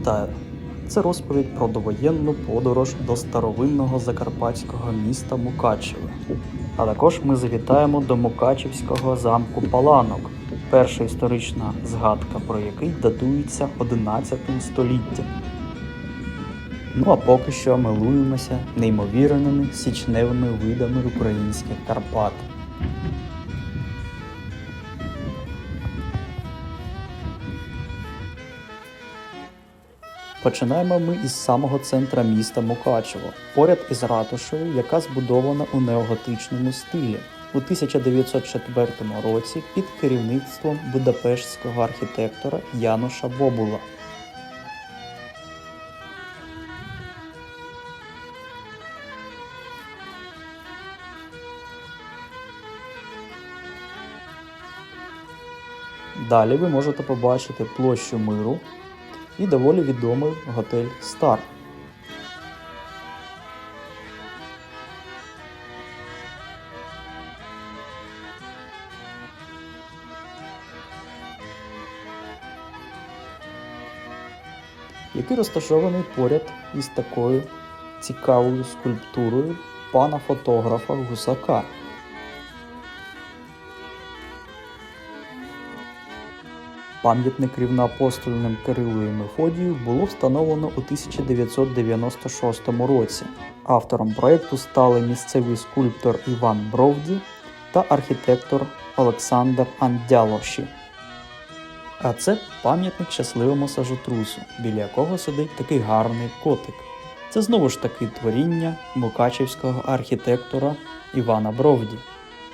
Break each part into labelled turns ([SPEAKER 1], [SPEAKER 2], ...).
[SPEAKER 1] Вітаю! Це розповідь про довоєнну подорож до старовинного закарпатського міста Мукачеве. А також ми завітаємо до Мукачівського замку Паланок, перша історична згадка про який датується 11 століттям. Ну а поки що милуємося неймовірними січневими видами українських Карпат. Починаємо ми із самого центра міста Мукачево, поряд із ратушею, яка збудована у неоготичному стилі. У 1904 році під керівництвом будапештського архітектора Януша Бобула. Далі ви можете побачити площу миру і доволі відомий готель Стар. який розташований поряд із такою цікавою скульптурою пана фотографа Гусака. Пам'ятник рівноапостольним Кирилу і Мефодію було встановлено у 1996 році. Автором проєкту стали місцевий скульптор Іван Бровді та архітектор Олександр Андялоші. А це пам'ятник щасливому сажотрусу, біля якого сидить такий гарний котик. Це знову ж таки творіння мукачівського архітектора Івана Бровді.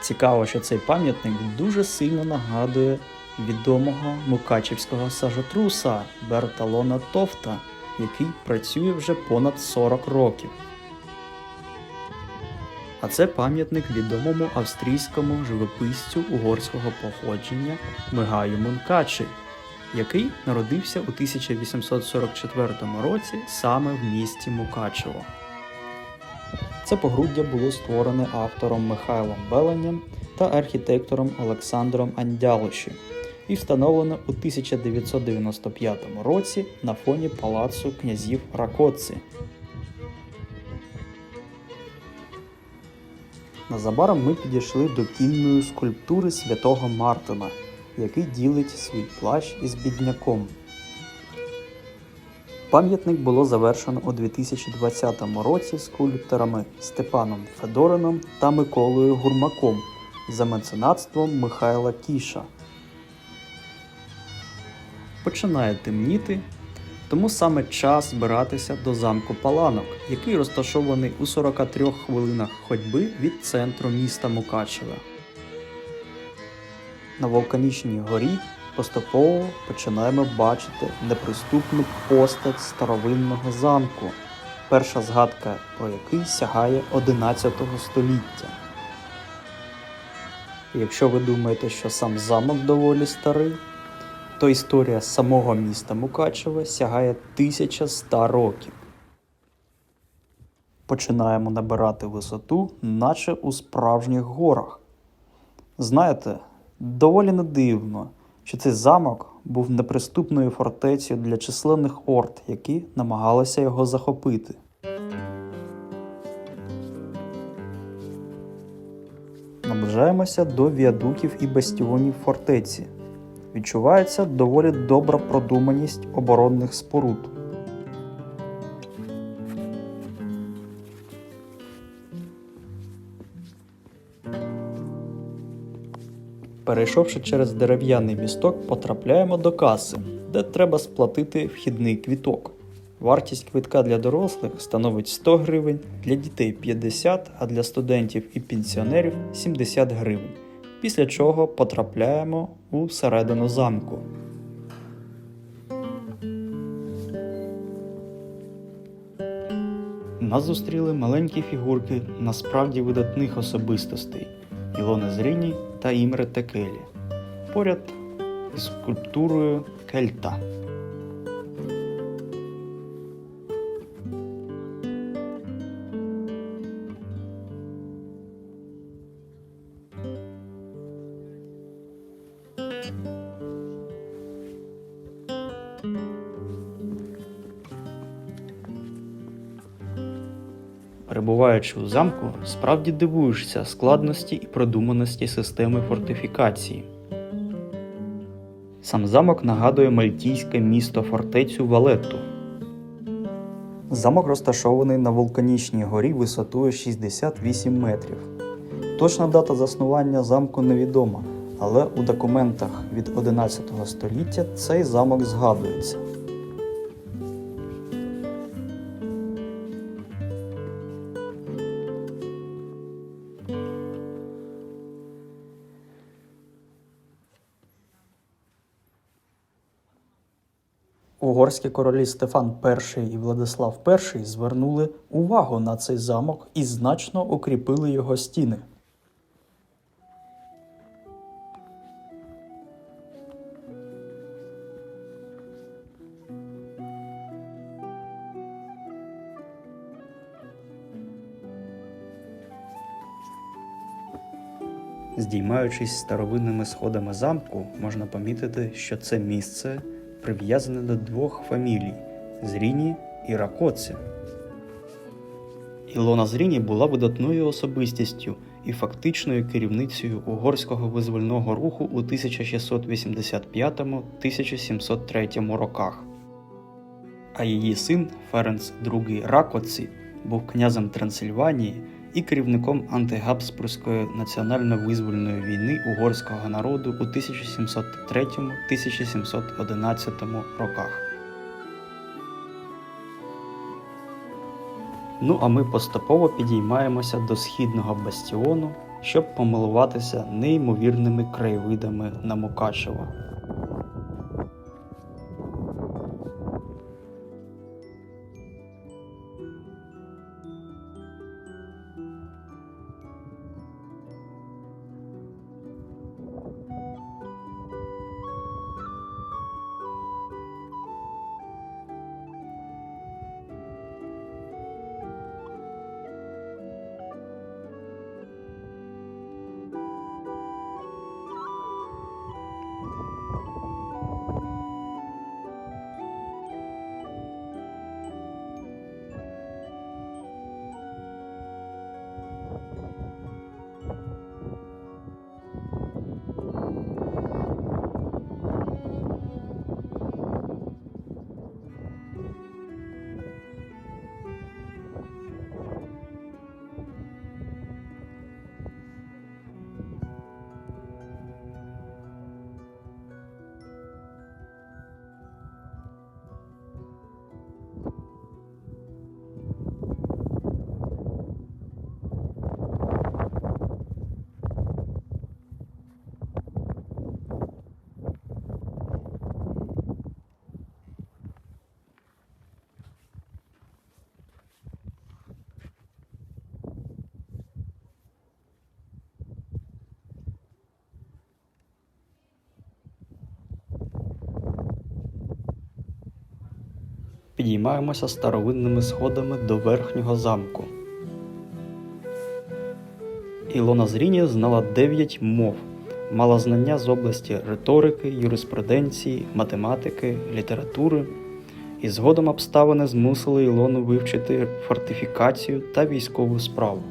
[SPEAKER 1] Цікаво, що цей пам'ятник дуже сильно нагадує відомого мукачівського сажотруса Берталона Тофта, який працює вже понад 40 років. А це пам'ятник відомому австрійському живописцю угорського походження Мигаю Мункачі, який народився у 1844 році саме в місті Мукачево. Це погруддя було створене автором Михайлом Беленням та архітектором Олександром Андялоші і встановлено у 1995 році на фоні палацу князів Ракоци. Незабаром ми підійшли до кінної скульптури святого Мартина, який ділить свій плащ із бідняком. Пам'ятник було завершено у 2020 році скульпторами Степаном Федорином та Миколою Гурмаком за меценатством Михайла Кіша. Починає темніти, тому саме час збиратися до замку Паланок, який розташований у 43 хвилинах ходьби від центру міста Мукачеве. На вулканічній горі поступово починаємо бачити неприступну постать старовинного замку, перша згадка про який сягає 11 століття. Якщо ви думаєте, що сам замок доволі старий, то історія самого міста Мукачеве сягає 1100 років. Починаємо набирати висоту, наче у справжніх горах. Знаєте, доволі не дивно, що цей замок був неприступною фортецею для численних орд, які намагалися його захопити. Наближаємося до віадуків і бастіонів фортеці відчувається доволі добра продуманість оборонних споруд. Перейшовши через дерев'яний місток, потрапляємо до каси, де треба сплатити вхідний квіток. Вартість квитка для дорослих становить 100 гривень, для дітей 50, а для студентів і пенсіонерів 70 гривень після чого потрапляємо у середину замку. Нас зустріли маленькі фігурки насправді видатних особистостей Ілони Зріні та Імре Текелі поряд із скульптурою Кельта. Перебуваючи замку, справді дивуєшся складності і продуманості системи фортифікації. Сам замок нагадує мальтійське місто фортецю Валетту. Замок розташований на вулканічній горі висотою 68 метрів. Точна дата заснування замку невідома, але у документах від 11 століття цей замок згадується. Угорські королі Стефан І і Владислав І звернули увагу на цей замок і значно укріпили його стіни. Здіймаючись старовинними сходами замку, можна помітити, що це місце прив'язане до двох фамілій Зріні і Ракоці. Ілона Зріні була видатною особистістю і фактичною керівницею угорського визвольного руху у 1685-1703 роках. А її син Ференц II Ракоці був князем Трансильванії і керівником антигабсбурзької національно-визвольної війни угорського народу у 1703-1711 роках. Ну а ми поступово підіймаємося до східного бастіону, щоб помилуватися неймовірними краєвидами на Мукачево. Підіймаємося старовинними сходами до верхнього замку. Ілона Зріні знала 9 мов, мала знання з області риторики, юриспруденції, математики, літератури, і згодом обставини змусили Ілону вивчити фортифікацію та військову справу.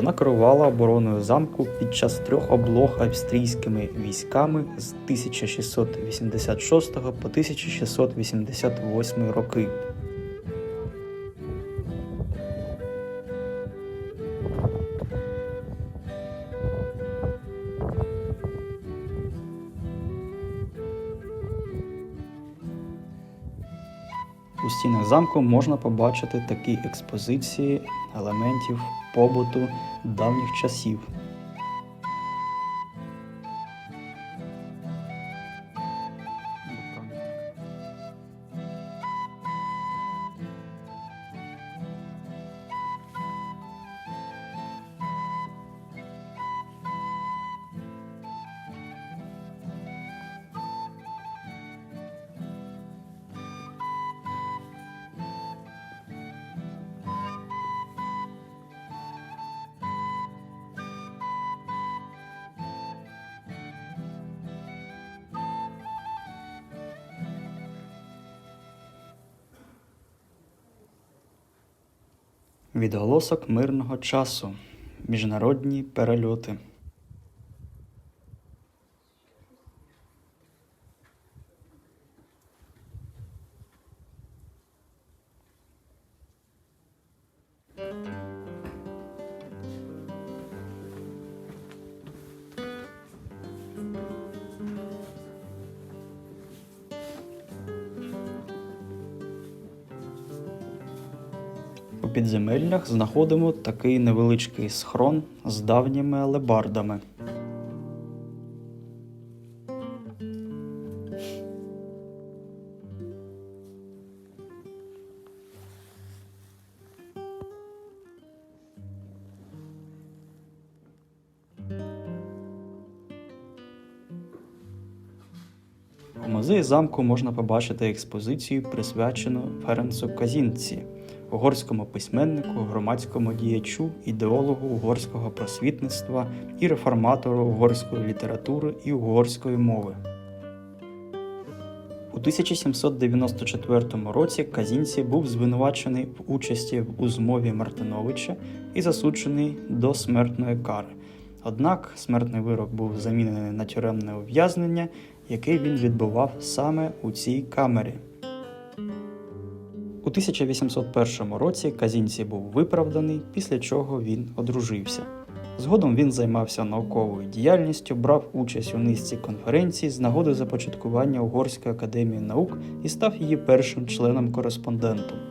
[SPEAKER 1] Вона керувала обороною замку під час трьох облог австрійськими військами з 1686 по 1688 роки. У стінах замку можна побачити такі експозиції елементів побуту давніх часів. Відголосок мирного часу. Міжнародні перельоти. Підземеллях знаходимо такий невеличкий схрон з давніми алебардами. У музеї замку можна побачити експозицію, присвячену Ференцу Казінці, угорському письменнику, громадському діячу, ідеологу угорського просвітництва і реформатору угорської літератури і угорської мови. У 1794 році Казінці був звинувачений в участі в змові Мартиновича і засуджений до смертної кари. Однак смертний вирок був замінений на тюремне ув'язнення, яке він відбував саме у цій камері. У 1801 році Казінці був виправданий, після чого він одружився. Згодом він займався науковою діяльністю, брав участь у низці конференцій з нагоди започаткування Угорської академії наук і став її першим членом-кореспондентом.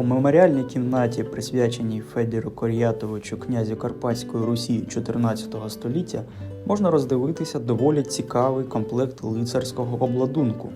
[SPEAKER 1] У меморіальній кімнаті, присвяченій Федіру Коріятовичу, князю Карпатської Русі 14 століття, можна роздивитися доволі цікавий комплект лицарського обладунку.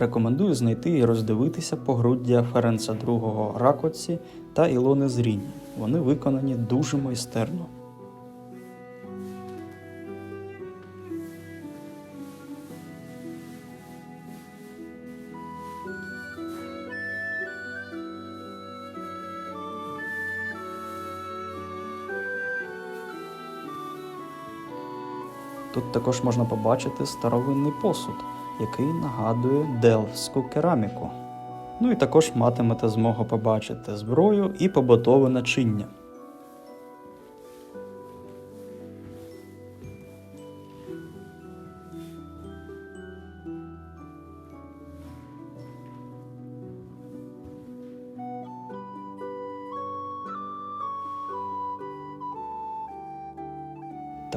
[SPEAKER 1] Рекомендую знайти і роздивитися погруддя Ференца II Ракоці та Ілони Зрінь. Вони виконані дуже майстерно. Тут також можна побачити старовинний посуд, який нагадує делфську кераміку. Ну і також матимете змогу побачити зброю і побутове начиння.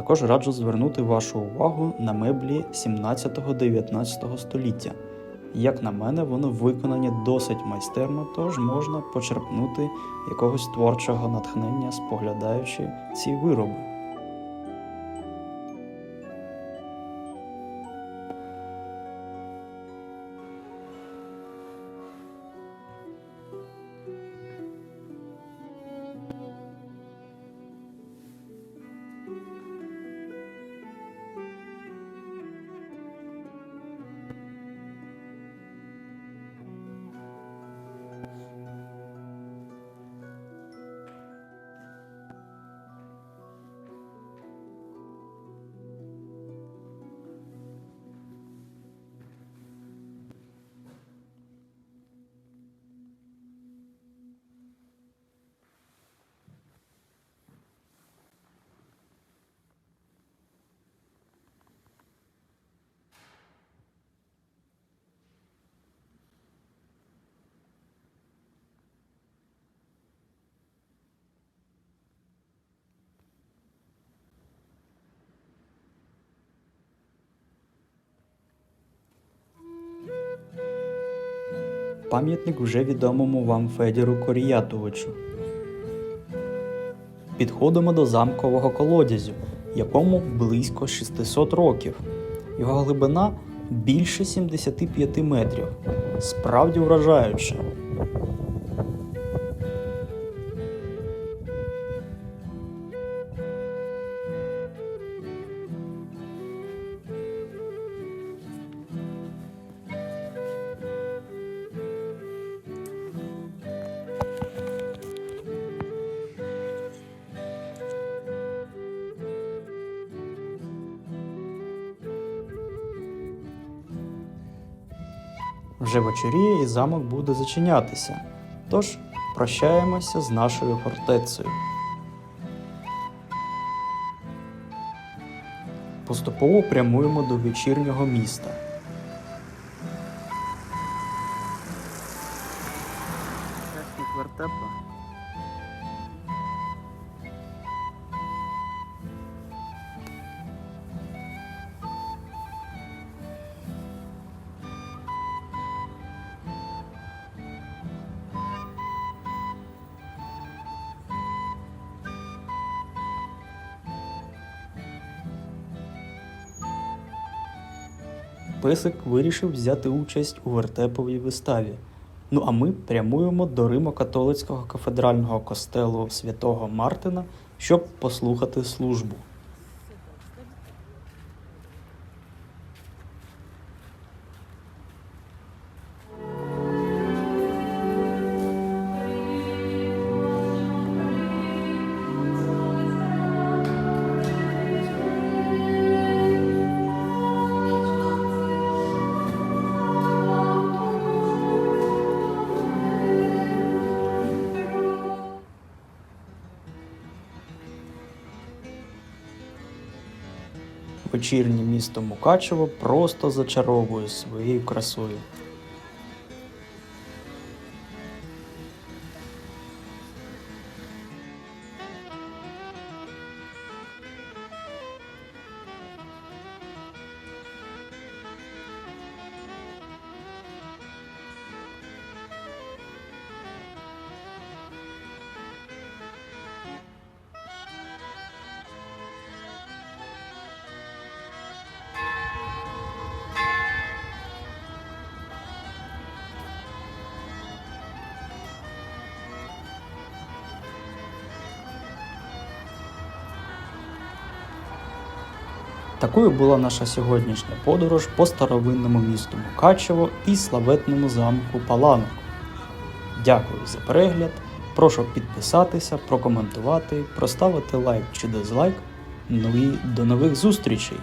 [SPEAKER 1] Також раджу звернути вашу увагу на меблі 17-19 століття. Як на мене, вони виконані досить майстерно, тож можна почерпнути якогось творчого натхнення, споглядаючи ці вироби. Пам'ятник вже відомому вам Федіру Коріятовичу. Підходимо до замкового колодязю, якому близько 600 років. Його глибина більше 75 метрів. Справді вражаюче. Вже вечоріє і замок буде зачинятися. Тож прощаємося з нашою фортецею. Поступово прямуємо до вечірнього міста. Песик вирішив взяти участь у вертеповій виставі. Ну а ми прямуємо до Римо-католицького кафедрального костелу святого Мартина, щоб послухати службу. Вечірнє місто Мукачево просто зачаровує своєю красою. Такою була наша сьогоднішня подорож по старовинному місту Мукачево і славетному замку Паланок. Дякую за перегляд. Прошу підписатися, прокоментувати, проставити лайк чи дизлайк. Ну і до нових зустрічей!